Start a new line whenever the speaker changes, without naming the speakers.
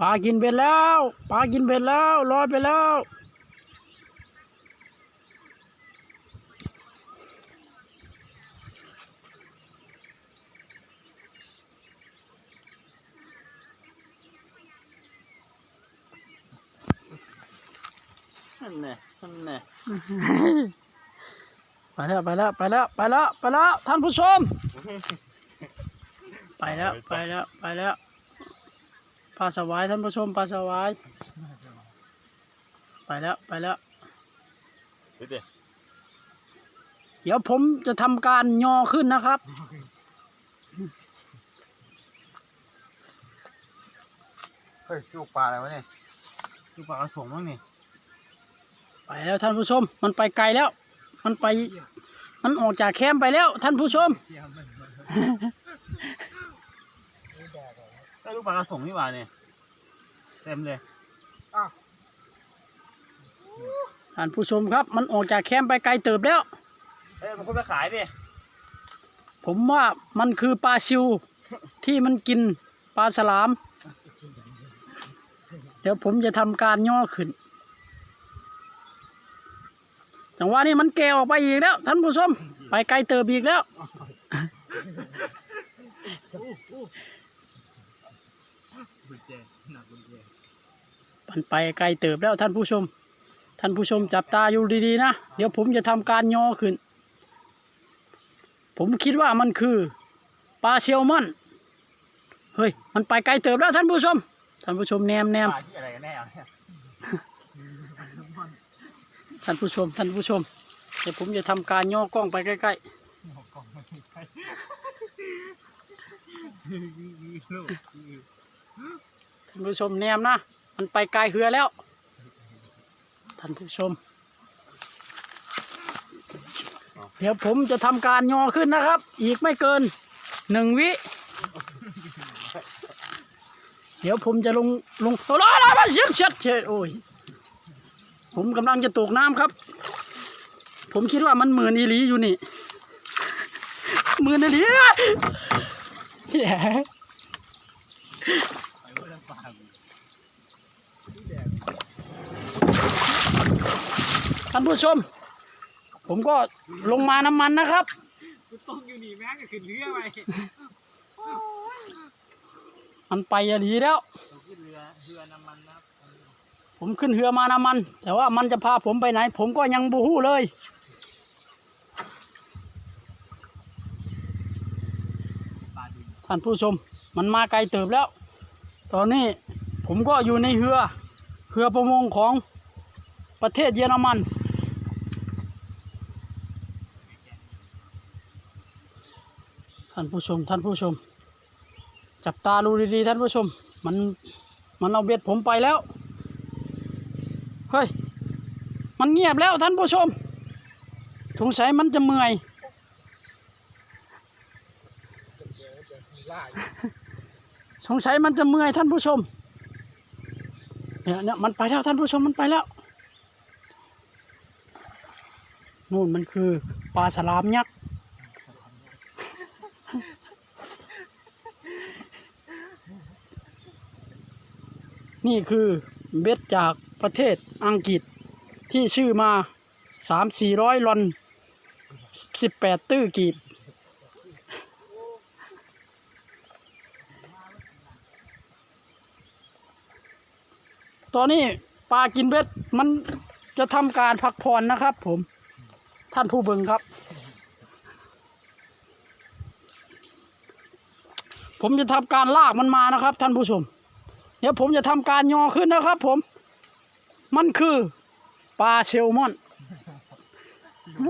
ปลากินเบ็ดแล้วปลากินเบ็ดแล้วลอยไปแล้ว
นั่นแน่นั่นแน่
ไปแล้วไปแล้วไปแล้วไปแล้วไปแล้วท่านผู้ชม ไปแล้วไปแล้วไปแล้ว ปลาสวายท่านผู้ชมปลาสวายไปแล้วไปแล้ว
ดูดิ
เดี๋ยวผมจะทำการยอขึ้นนะครับ
เฮ้ยลูกปลาอะไรวะเนี่ยลูกปลากระสงมั้งนี่
ไปแล้วท่านผู้ชม มันไปไกลแล้ว มันไป มันออกจากแคมป์ไปแล้วท่านผู้ชม
ไอ้ยลูกปลากระสงนี่หว่าเนี่ยเต็มเลย
ท่านผู้ชมครับ มันออกจากแคมป์ไปไกลเติบแล้ว
เอ้ยมันคนไปขายดิ
ผมว่ามันคือปลาซิว ที่มันกินปลาฉลาม เดี๋ยวผมจะทำการย่อขึ้นแต่ว่านี่มันแกวออกไปอีกแล้ว ท่านผู้ชม ไปไกลเติบอีกแล้ว มันไปไกลเติบแล้วท่านผู้ชม ท่านผู้ชมจับตาอยู่ดีๆนะ เดี๋ยวผมจะทำการย่อขึ้น ผมคิดว่ามันคือปลาเซลมอน เฮ้ย มันไปไกลเติบแล้วท่านผู้ชม ท่านผู้ชมแนมแนม
ปลาที่อะไรกันแน่วะเนี่ย
ท่านผู้ชม ท่านผู้ชม เดี๋ยวผมจะทำการย่อกล้องไปใกล้ๆท่านผู้ชมแนมนะ มันไปไกลเหือแล้ว ท่านผู้ชม เดี๋ยวผมจะทำการย่อขึ้นนะครับ อีกไม่เกินหนึ่งวิ เดี๋ยวผมจะลงลงโอ้ยมาเชียดเชียดเชียดโอ้ย ผมกำลังจะตกน้ำครับ ผมคิดว่ามันหมื่นอีหลีอยู่นี่หมื่นอีหลีอะแหมท่านผู้ชม ผมก็ลงมาน้ำมันนะครับ
ตกอยู่นี่แม่งก็ขึ้นเรือไป
มันไปอีหลีแล้ว
เราขึ้นเรือเรือน้ำมันนะครับ
ผมขึ้นเรือมาน้ำมัน แต่ว่ามันจะพาผมไปไหน ผมก็ยังบูฮู้เลย
ปลาดิน
ท่านผู้ชม มันมาไกลเติบแล้ว ตอนนี้ผมก็อยู่ในเรือ เรือประมงของประเทศเยอรมัน ท่านผู้ชมท่านผู้ชม จับตาดูดีๆท่านผู้ชม มันมันเอาเบ็ดผมไปแล้วเฮ้ยมันเงียบแล้วท่านผู้ชมสงสัยมันจะเมื่อยสงสัยมันจะเมื่อยท่านผู้ชมเนี่ยเนี่ยมันไปแล้วท่านผู้ชมมันไปแล้วนู่นมันคือปลาฉลามยักษ์ นี่คือเบ็ดจากประเทศอังกฤษที่ชื่อมาสามสี่ร้อยลอนสิบแปดตื้อกีบตอนนี้ปลากินเบ็ดมันจะทำการพักผ่อนนะครับผมท่านผู้เบิงครับ ผมจะทำการลากมันมานะครับ ท่านผู้ชม เดี๋ยวผมจะทำการยอขึ้นนะครับ ผม มันคือปลาเชลมอน